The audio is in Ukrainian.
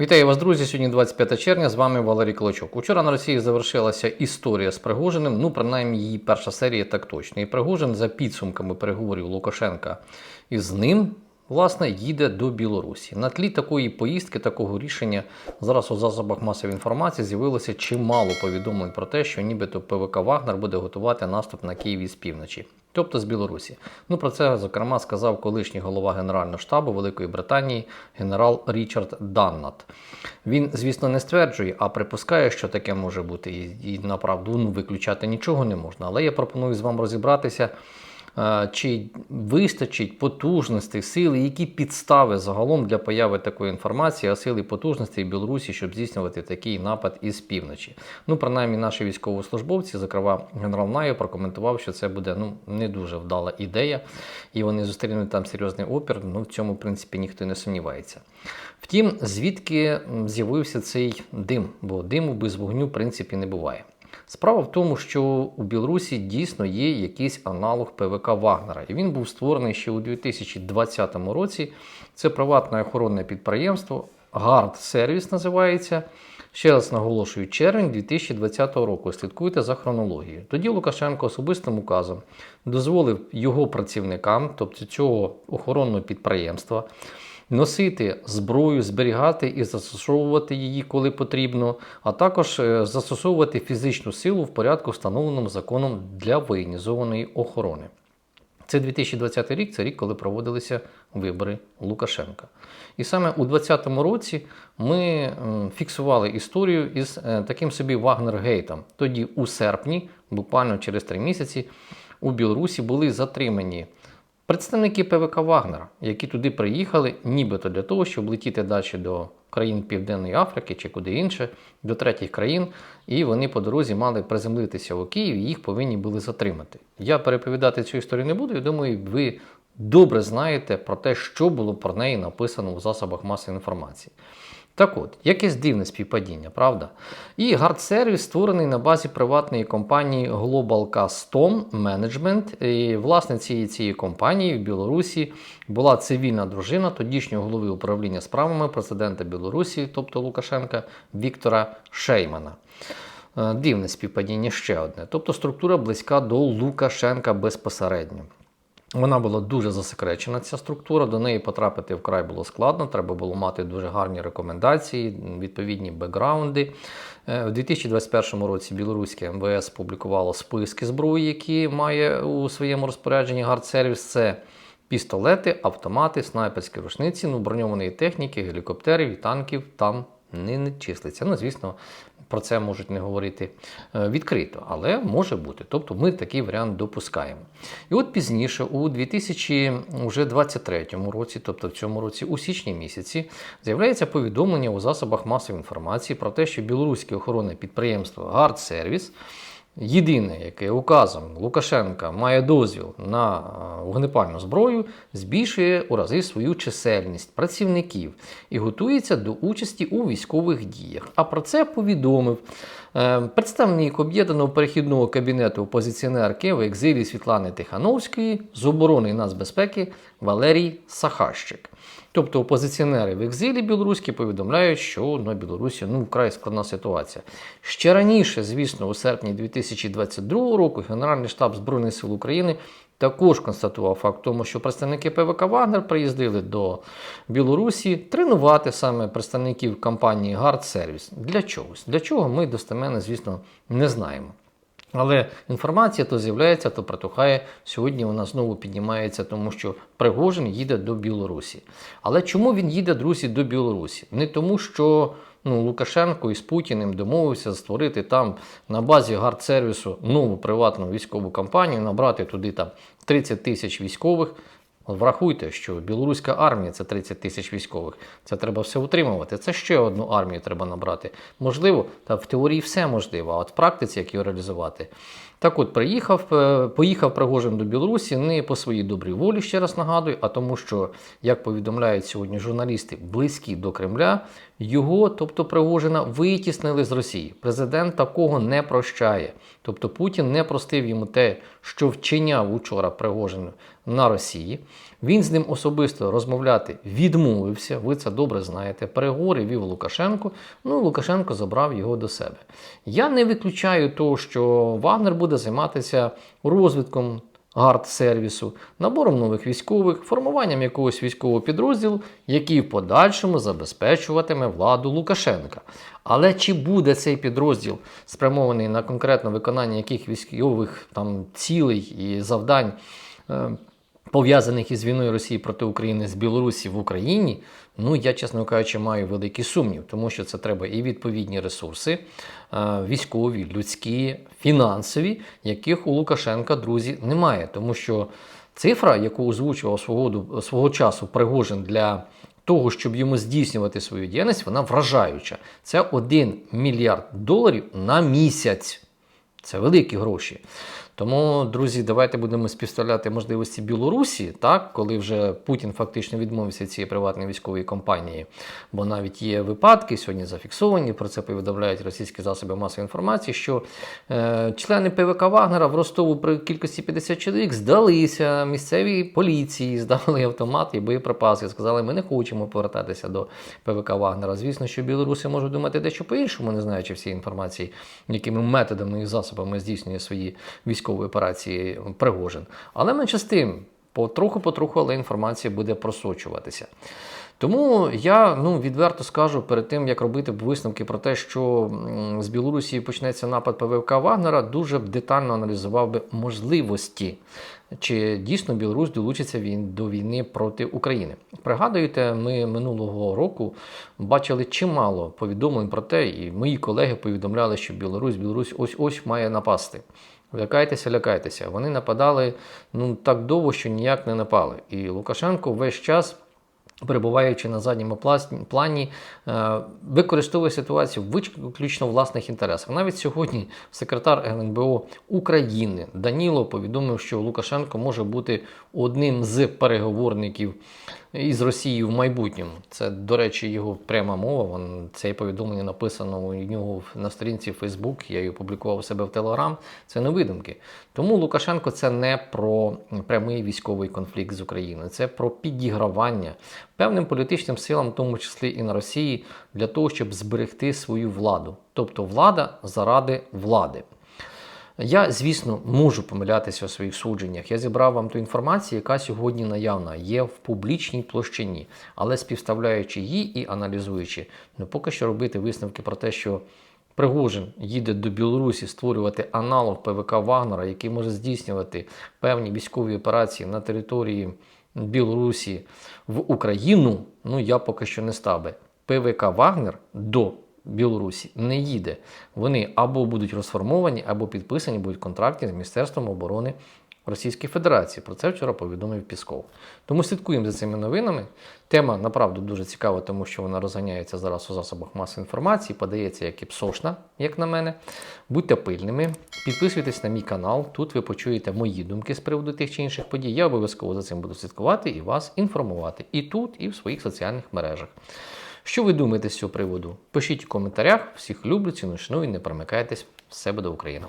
Вітаю вас, друзі. Сьогодні 25 червня. З вами Валерій Клочок. Учора на Росії завершилася історія з Пригожиним. Ну, принаймні, її перша серія так точно. І Пригожин за підсумками переговорів Лукашенка із ним. Власне, їде до Білорусі. На тлі такої поїздки, такого рішення зараз у засобах масової інформації з'явилося чимало повідомлень про те, що нібито ПВК Вагнер буде готувати наступ на Київ із півночі, тобто з Білорусі. Ну про це зокрема сказав колишній голова Генерального штабу Великої Британії генерал Річард Даннат. Він, звісно, не стверджує, а припускає, що таке може бути, і, і направду ну, виключати нічого не можна. Але я пропоную з вами розібратися. Е, Чи вистачить потужностей, сили, які підстави загалом для появи такої інформації, а сили і потужностей в Білорусі, щоб здійснювати такий напад із півночі? Ну, принаймні, наші військовослужбовці, зокрема, генерал Найо, прокоментував, що це буде ну не дуже вдала ідея, і вони зустрінуть там серйозний опір. Ну в цьому, в принципі, ніхто не сумнівається. Втім, звідки з'явився цей дим? Бо диму без вогню, в принципі, не буває. Справа в тому, що у Білорусі дійсно є якийсь аналог ПВК Вагнера, і він був створений ще у 2020 році. Це приватне охоронне підприємство, Гард Сервіс називається. Ще раз наголошую, червень 2020 року. Слідкуйте за хронологією. Тоді Лукашенко особистим указом дозволив його працівникам, тобто цього охоронного підприємства, носити зброю, зберігати і застосовувати її, коли потрібно, а також е, застосовувати фізичну силу в порядку, встановленому законом для воєнізованої охорони. Це 2020 рік, це рік, коли проводилися вибори Лукашенка. І саме у 2020 році ми фіксували історію із е, таким собі Вагнергейтом. Тоді, у серпні, буквально через три місяці, у Білорусі були затримані представники ПВК Вагнера, які туди приїхали, нібито для того, щоб летіти далі до країн Південної Африки чи куди інше, до третіх країн, і вони по дорозі мали приземлитися у Київ, і їх повинні були затримати. Я переповідати цю історію не буду. Я думаю, ви добре знаєте про те, що було про неї написано у засобах масової інформації. Так от, якесь дивне співпадіння, правда? І гард-сервіс створений на базі приватної компанії Global Custom Management. І власницею цієї компанії в Білорусі була цивільна дружина тодішнього голови управління справами президента Білорусі, тобто Лукашенка, Віктора Шеймана. Е, Дивне співпадіння ще одне. Тобто структура близька до Лукашенка безпосередньо. Вона була дуже засекречена, ця структура. До неї потрапити вкрай було складно. Треба було мати дуже гарні рекомендації, відповідні бекграунди. Е, У 2021 році білоруське МВС публікувало списки зброї, які має у своєму розпорядженні Гардсервіс. Це пістолети, автомати, снайперські рушниці, ну, броньованої техніки, гелікоптерів і танків там не, не числиться. Ну, звісно, про це можуть не говорити е, відкрито, але може бути. Тобто ми такий варіант допускаємо. І от пізніше, у 2023 році, тобто в цьому році, у січні місяці, з'являється повідомлення у засобах масової інформації про те, що білоруське охоронне підприємство Гардсервіс Єдине, яке указом Лукашенка має дозвіл на е, вогнепальну зброю, збільшує у рази свою чисельність працівників і готується до участі у військових діях. А про це повідомив представник об'єднаного перехідного кабінету опозиціонерки в екзилі Світлани Тихановської з оборони нацбезпеки Валерій Сахащик. Тобто опозиціонери в екзилі білоруські повідомляють, що на Білорусі ну вкрай складна ситуація. Ще раніше, звісно, у серпні 2022 року Генеральний штаб Збройних сил України також констатував факт тому, що представники ПВК Вагнер приїздили до Білорусі тренувати саме представників компанії Гард Сервіс. Для чогось. Для чого ми достеменно, звісно, не знаємо. Але інформація то з'являється, то протухає. Сьогодні вона знову піднімається, тому що Пригожин їде до Білорусі. Але чому він їде, друзі, до Білорусі? Не тому, що ну, Лукашенко із Путіним домовився створити там на базі гардсервісу нову приватну військову компанію, набрати туди там 30 тисяч військових. Врахуйте, що білоруська армія це 30 тисяч військових. Це треба все утримувати. Це ще одну армію треба набрати. Можливо, та в теорії все можливо, а от в практиці як його реалізувати. Так от, приїхав, е, поїхав Пригожин до Білорусі не по своїй добрій волі, ще раз нагадую, а тому, що, як повідомляють сьогодні журналісти, близькі до Кремля, його, тобто Пригожина, витіснили з Росії. Президент такого не прощає. Тобто Путін не простив йому те, що вчиняв учора Пригожин на Росії. Він з ним особисто розмовляти відмовився. Ви це добре знаєте. Переговори вів Лукашенко. Ну, Лукашенко забрав його до себе. Я не виключаю того, що Вагнер буде займатися розвитком гард-сервісу, набором нових військових, формуванням якогось військового підрозділу, який в подальшому забезпечуватиме владу Лукашенка. Але чи буде цей підрозділ спрямований на конкретне виконання яких військових там цілей і завдань? Пов'язаних із війною Росії проти України з Білорусі в Україні, ну я, чесно кажучи, маю великий сумнів, тому що це треба і відповідні ресурси, е, військові, людські, фінансові, яких у Лукашенка, друзі, немає. Тому що цифра, яку озвучував свого, свого часу Пригожин для того, щоб йому здійснювати свою діяльність, вона вражаюча. Це 1 мільярд доларів на місяць. Це великі гроші. Тому, друзі, давайте будемо співставляти можливості Білорусі, так, коли вже Путін фактично відмовився від цієї приватної військової компанії. Бо навіть є випадки, сьогодні зафіксовані, про це повідомляють російські засоби масової інформації, що е, члени ПВК Вагнера в Ростову при кількості 50 чоловік здалися місцевій поліції, здали автомати і боєприпаси. Сказали, ми не хочемо повертатися до ПВК Вагнера. Звісно, що білоруси можуть думати дещо по-іншому, не знаючи всієї інформації, якими методами і засобами здійснює свої військові операції Пригожин. Але менше з тим, потроху-потроху, але інформація буде просочуватися. Тому я ну, відверто скажу перед тим, як робити висновки про те, що з Білорусі почнеться напад ПВК Вагнера, дуже детально аналізував би можливості, чи дійсно Білорусь долучиться він до війни проти України. Пригадуєте, ми минулого року бачили чимало повідомлень про те, і мої колеги повідомляли, що Білорусь, Білорусь ось ось має напасти. Лякайтеся, лякайтеся. Вони нападали ну так довго, що ніяк не напали. І Лукашенко весь час. Перебуваючи на задньому плані, е, використовує ситуацію виключно власних інтересах. Навіть сьогодні секретар РНБО України Даніло повідомив, що Лукашенко може бути одним з переговорників із Росією в майбутньому. Це, до речі, його пряма мова. Вон, це повідомлення написано у нього на сторінці Facebook, я її опублікував у себе в Telegram. Це не видумки. Тому Лукашенко це не про прямий військовий конфлікт з Україною, це про підігравання певним політичним силам, в тому числі і на Росії, для того, щоб зберегти свою владу. Тобто влада заради влади. Я, звісно, можу помилятися у своїх судженнях. Я зібрав вам ту інформацію, яка сьогодні наявна, є в публічній площині, але співставляючи її і аналізуючи, ну поки що робити висновки про те, що Пригожин їде до Білорусі створювати аналог ПВК Вагнера, який може здійснювати певні військові операції на території Білорусі в Україну. Ну я поки що не став би. ПВК Вагнер до Білорусі не їде. Вони або будуть розформовані, або підписані будуть контракти з Міністерством оборони Російської Федерації. Про це вчора повідомив Пісков. Тому слідкуємо за цими новинами. Тема направду дуже цікава, тому що вона розганяється зараз у засобах масової інформації, подається як і псошна, як на мене. Будьте пильними, підписуйтесь на мій канал. Тут ви почуєте мої думки з приводу тих чи інших подій. Я обов'язково за цим буду слідкувати і вас інформувати і тут, і в своїх соціальних мережах. Що ви думаєте з цього приводу? Пишіть у коментарях. Всіх люблю, ціну шну і не промикайтесь. Все буде Україна!